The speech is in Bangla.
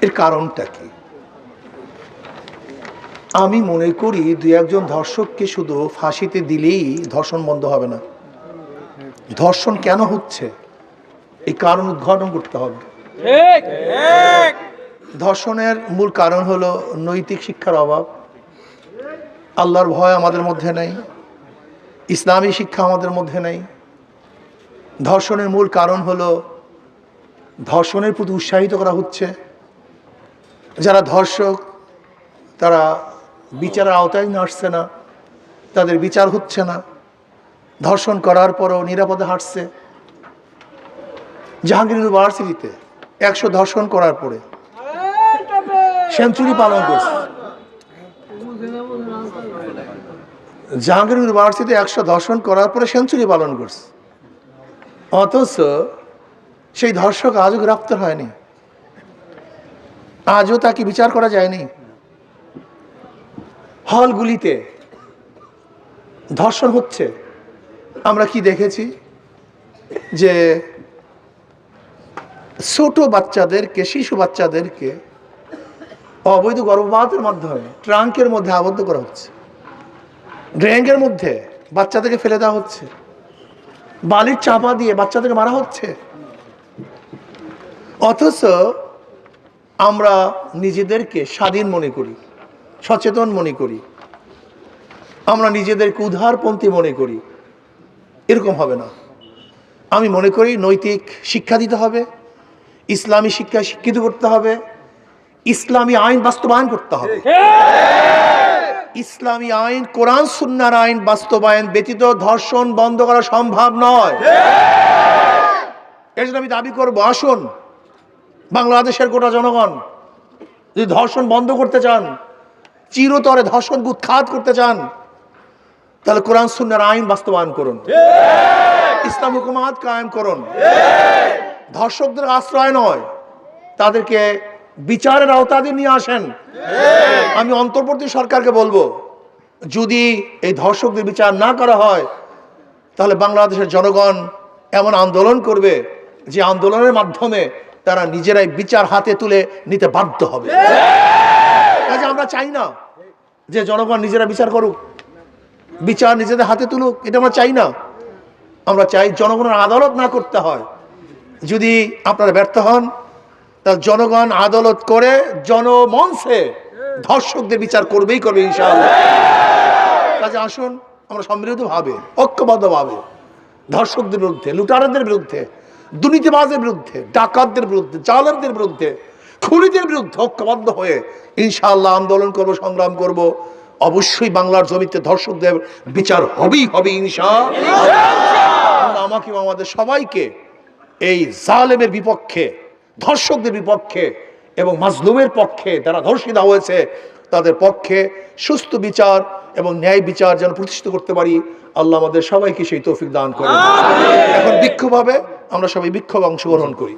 এর কারণটা কি? আমি মনে করি দু একজন ধর্ষককে শুধু ফাঁসিতে দিলেই ধর্ষণ বন্ধ হবে না। ধর্ষণ কেন হচ্ছে? এই কারণ উদ্ঘাটন করতে হবে। ধর্ষণের মূল কারণ হলো নৈতিক শিক্ষার অভাব। আল্লাহর ভয় আমাদের মধ্যে নেই। ইসলামী শিক্ষা আমাদের মধ্যে নেই। ধর্ষণের মূল কারণ হলো ধর্ষণের প্রতি উৎসাহিত করা হচ্ছে। যারা ধর্ষক, তারা বিচারের আওতায় আসছে না, তাদের বিচার হচ্ছে না। ধর্ষণ করার পরও নিরাপদে হাঁটছে। জাহাঙ্গীর ইউনিভার্সিটিতে একশো ধর্ষণ করার পরে সেঞ্চুরি পালন করছে। জাহাঙ্গীর ইউনিভার্সিটিতে একশো ধর্ষণ করার পরে সেঞ্চুরি পালন করছে। অথচ সেই ধর্ষক আজও গ্রেপ্তার হয়নি। আজও তাকে বিচার করা যায়নি। হলগুলিতে ধর্ষণ হচ্ছে। আমরা কি দেখেছি? যে ছোট বাচ্চাদেরকে, শিশু বাচ্চাদেরকে অবৈধ গর্ভপাতের মাধ্যমে ট্রাঙ্কের মধ্যে আবদ্ধ করা হচ্ছে। ড্রেঙ্কের মধ্যে বাচ্চাদেরকে ফেলে দেওয়া হচ্ছে। বালির চাপা দিয়ে বাচ্চাদেরকে মারা হচ্ছে। অথচ আমরা নিজেদেরকে স্বাধীন মনে করি, সচেতন মনে করি, আমরা নিজেদেরকে উদারপন্থী মনে করি, এরকম হবে না। আমি মনে করি নৈতিক শিক্ষা দিতে হবে, ইসলামী শিক্ষায় শিক্ষিত করতে হবে, ইসলামী আইন বাস্তবায়ন করতে হবে। ইসলামী আইন, কোরআন, সুন্নার আইন বাস্তবায়ন ব্যতীত ধর্ষণ বন্ধ করা সম্ভব নয়। এর জন্য আমি দাবি করব, আসুন বাংলাদেশের গোটা জনগণ যদি ধর্ষণ বন্ধ করতে চান চিরতরে ধর্ষণ উৎখাত করতে চান তাহলে কোরআন সুন্নার আইন বাস্তবায়ন করুন। ইসলাম হুকুমাত কায়েম করুন। ধর্ষকদের আশ্রয় নয় তাদেরকে বিচারের আওতাদের নিয়ে আসেন। আমি অন্তর্বর্তী সরকারকে বলব যদি এই ধর্ষকদের বিচার না করা হয় তাহলে বাংলাদেশের জনগণ এমন আন্দোলন করবে যে আন্দোলনের মাধ্যমে তারা নিজেরাই বিচার হাতে তুলে নিতে বাধ্য হবে। কাজে আমরা চাই না যে জনগণ নিজেরা বিচার করুক বিচার নিজেদের হাতে তুলুক এটা আমরা চাই না। আমরা চাই জনগণের আদালত না করতে হয়। যদি আপনারা ব্যর্থ হন তাহলে জনগণ আদালত করে জনমঞ্চে ধর্ষকদের বিচার করবেই করবে ইনশাআল্লাহ। কাজে আসুন আমরা সম্মিলিতভাবে ঐক্যবদ্ধভাবে ধর্ষকদের বিরুদ্ধে লুটারাদের বিরুদ্ধে দুর্নীতিবাজের বিরুদ্ধে, ডাকাতদের বিরুদ্ধে জালেরদের বিরুদ্ধে, খুনিদের বিরুদ্ধে ঐক্যবদ্ধ হয়ে ইনশাআল্লাহ আন্দোলন করব, সংগ্রাম করব। অবশ্যই বাংলার জমিতে ধর্ষকদের বিচার হবেই হবে আল্লাহ আমাকে আমাদের সবাইকে এই জালেমের বিপক্ষে, ধর্ষকদের বিপক্ষে এবং মাজলুমের পক্ষে যারা ধর্ষিতা হয়েছে, তাদের পক্ষে সুস্থ বিচার এবং ন্যায় বিচার যেন প্রতিষ্ঠিত করতে পারি আল্লাহ আমাদের সবাইকে সেই তৌফিক দান করে এখন বিক্ষোভ হবে আমরা সবাই বিক্ষোভ অংশগ্রহণ করি।